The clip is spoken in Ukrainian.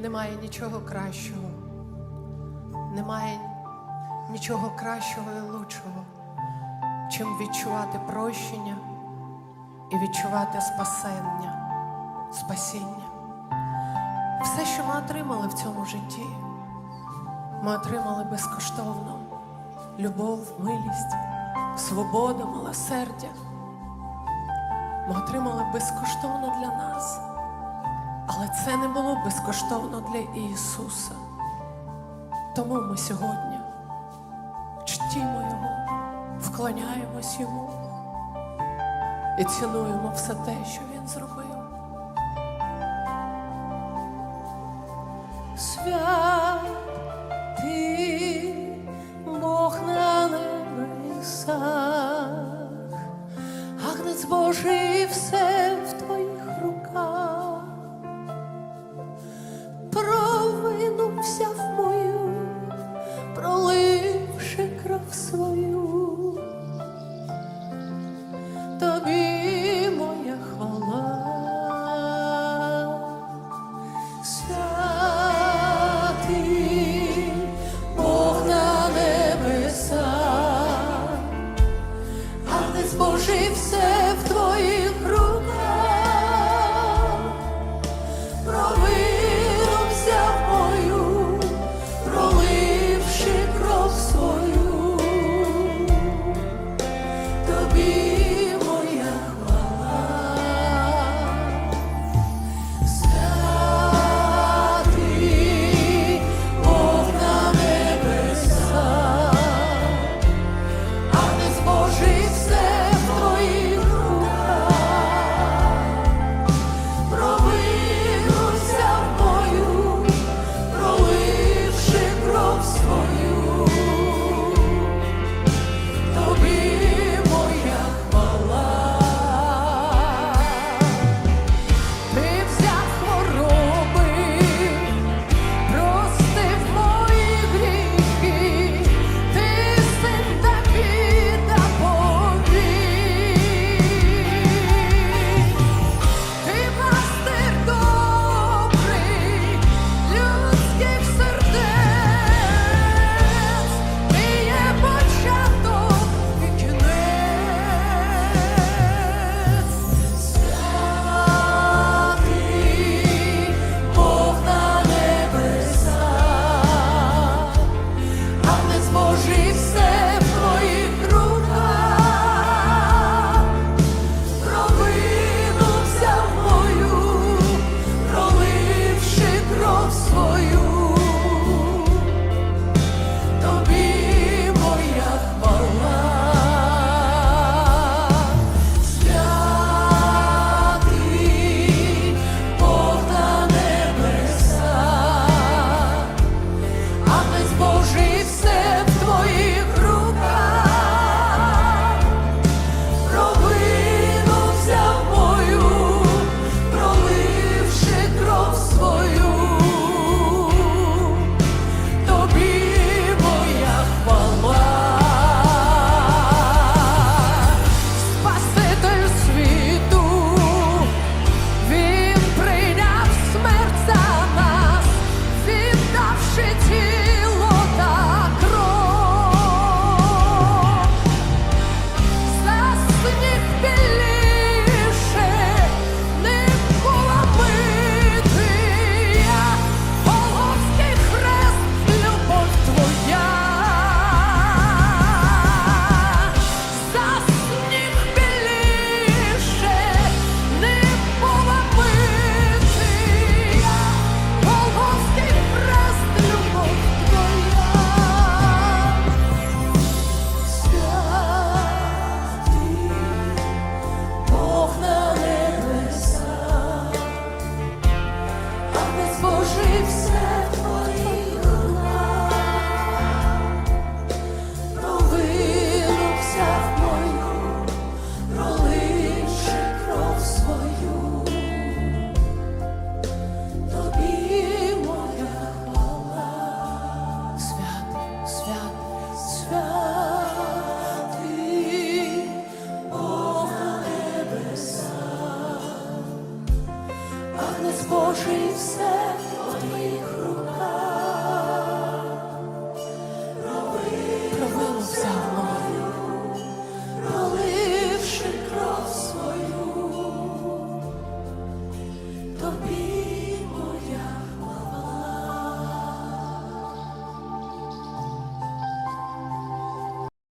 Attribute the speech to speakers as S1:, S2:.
S1: Немає нічого кращого. Немає нічого кращого і лучшого, чим відчувати прощення і відчувати спасення, спасіння. Все, що ми отримали в цьому житті, ми отримали безкоштовно любов, милість, свободу, милосердя. Ми отримали безкоштовно для нас. Але це не було безкоштовно для Ісуса. Тому ми сьогодні чтімо Його, вклоняємось Йому і цінуємо все те, що Він зробив. Святий Бог на небесах, Агнець Божий, все проливши